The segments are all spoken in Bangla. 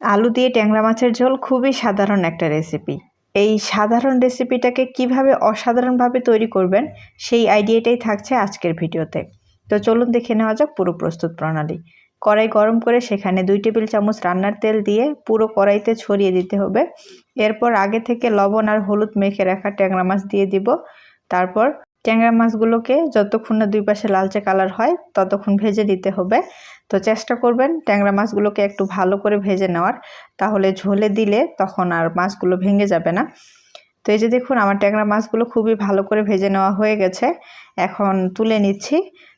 আলু দিয়ে ট্যাংরা মাছের ঝোল খুবই সাধারণ একটা রেসিপি এই সাধারণ রেসিপিটাকে কীভাবে অসাধারণভাবে তৈরি করবেন, সেই আইডিয়াটাই থাকছে আজকের ভিডিওতে। তো চলুন দেখে নেওয়া যাক পুরো প্রস্তুত প্রণালী। কড়াই গরম করে সেখানে দুই টেবিল চামচ রান্নার তেল দিয়ে পুরো কড়াইতে ছড়িয়ে দিতে হবে। এরপর আগে থেকে লবণ আর হলুদ মেখে রাখা ট্যাংরা মাছ দিয়ে দিব। তারপর ট্যাংরা মাছগুলোকে যতক্ষণ না দুই পাশে লালচে কালার হয়, ততক্ষণ ভেজে নিতে হবে। তো চেষ্টা করবেন ট্যাংরা মাছগুলোকে একটু ভালো করে ভেজে নেওয়ার। তাহলে ঝোলে দিলে তখন আর মাছগুলো ভেঙে যাবে না। তো এই যে দেখুন, আমার ট্যাংরা মাছগুলো খুবই ভালো করে ভেজে নেওয়া হয়ে গেছে। এখন তুলে নিচ্ছি।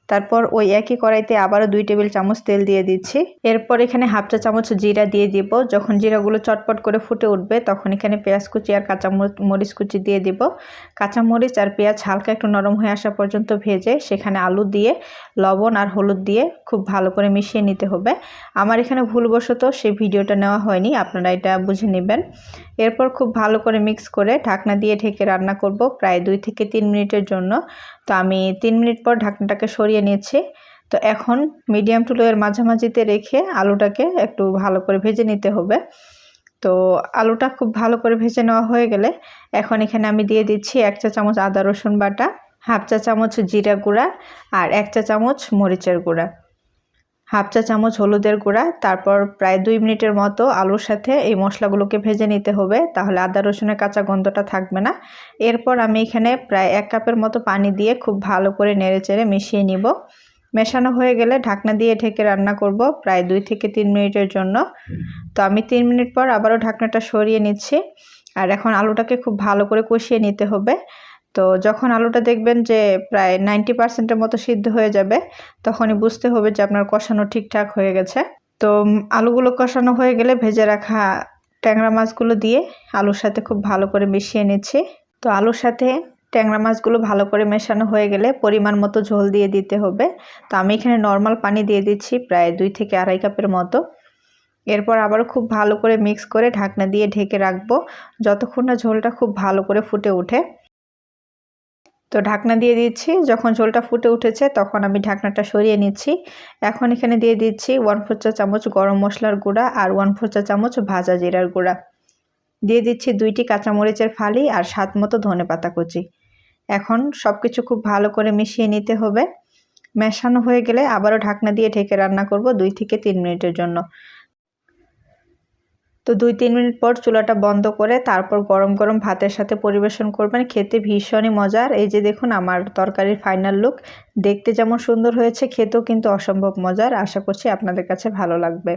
তারপর ওই একই কড়াইতে আবারও দুই টেবিল চামচ তেল দিয়ে দিচ্ছি। এরপর এখানে হাফ চা চামচ জিরা দিয়ে দিব। যখন জিরাগুলো চটপট করে ফুটে উঠবে, তখন এখানে পেঁয়াজ কুচি আর কাঁচা মরিচ কুচি দিয়ে দিব। কাঁচা মরিচ আর পেঁয়াজ হালকা একটু নরম হয়ে আসা পর্যন্ত ভেজে সেখানে আলু দিয়ে, লবণ আর হলুদ দিয়ে খুব ভালো করে মিশিয়ে নিতে হবে। আমার এখানে ভুলবশত সেই ভিডিওটা নেওয়া হয়নি, আপনারা এটা বুঝে নেবেন। এরপর খুব ভালো করে মিক্স করে ঢাকনা দিয়ে ঢেকে রান্না করব প্রায় দুই থেকে তিন মিনিটের জন্য। তো তিন মিনিট পর ঢাকনাটাকে সরিয়ে নিয়েছি। তো এখন মিডিয়াম টু লোয়ের মাঝামাঝিতে রেখে আলুটাকে একটু ভালো করে ভেজে নিতে হবে। তো আলুটা খুব ভালো করে ভেজে নেওয়া হয়ে গেলে এখন এখানে আমি দিয়ে দিচ্ছি এক চা চামচ আদা রসুন বাটা, হাফ চা চামচ জিরা গুঁড়া আর এক চা চামচ মরিচের গুঁড়া। হাফ চা চামচ হলুদের গুঁড়া, তারপর প্রায় দুই মিনিটের মতো আলুর সাথে এই মশলাগুলোকে ভেজে নিতে হবে, তাহলে আদা রসুনের কাঁচা গন্ধটা থাকবে না। এরপর আমি এখানে প্রায় এক কাপের মতো পানি দিয়ে খুব ভালো করে নেড়ে চেড়ে মিশিয়ে নিব। মেশানো হয়ে গেলে ঢাকনা দিয়ে ঢেকে রান্না করব প্রায় দুই থেকে তিন মিনিটের জন্য। তো আমি তিন মিনিট পর আবারও ঢাকনাটা সরিয়ে নিচ্ছি। আর এখন আলুটাকে খুব ভালো করে কষিয়ে নিতে হবে। তো যখন আলুটা দেখবেন যে প্রায় নাইনটি পার্সেন্টের মতো সিদ্ধ হয়ে যাবে, তখনই বুঝতে হবে যে আপনার কষানো ঠিকঠাক হয়ে গেছে। তো আলুগুলো কষানো হয়ে গেলে ভেজে রাখা ট্যাংরা মাছগুলো দিয়ে আলুর সাথে খুব ভালো করে মিশিয়ে নিচ্ছি। তো আলুর সাথে ট্যাংরা মাছগুলো ভালো করে মেশানো হয়ে গেলে পরিমাণ মতো ঝোল দিয়ে দিতে হবে। তো আমি এখানে নর্মাল পানি দিয়ে দিচ্ছি প্রায় দুই থেকে আড়াই কাপের মতো। এরপর আবার খুব ভালো করে মিক্স করে ঢাকনা দিয়ে ঢেকে রাখব, যতক্ষণ না ঝোলটা খুব ভালো করে ফুটে ওঠে। তো ঢাকনা দিয়ে দিচ্ছি। যখন ঝোলটা ফুটে উঠেছে তখন আমি ঢাকনাটা সরিয়ে নিচ্ছি। এখন এখানে দিয়ে দিচ্ছি ওয়ান ফোর চা চামচ গরম মশলার গুঁড়া আর ওয়ান ফোর চা চামচ ভাজা জিরার গুঁড়া। দিয়ে দিচ্ছি দুইটি কাঁচামরিচের ফালি আর স্বাদ মতো ধনে পাতা কুচি। এখন সব কিছু খুব ভালো করে মিশিয়ে নিতে হবে। মেশানো হয়ে গেলে আবারও ঢাকনা দিয়ে ঢেকে রান্না করব দুই থেকে তিন মিনিটের জন্য। তো দুই, তিন মিনিট পর চুলাটা বন্ধ করে তারপর গরম গরম ভাতের সাথে পরিবেশন করবেন। খেতে ভীষণই মজার এই যে দেখুন, আমার তরকারির ফাইনাল লুক দেখতে যেমন সুন্দর হয়েছে, খেতেও কিন্তু অসম্ভব মজার। আশা করছি আপনাদের কাছে ভালো লাগবে।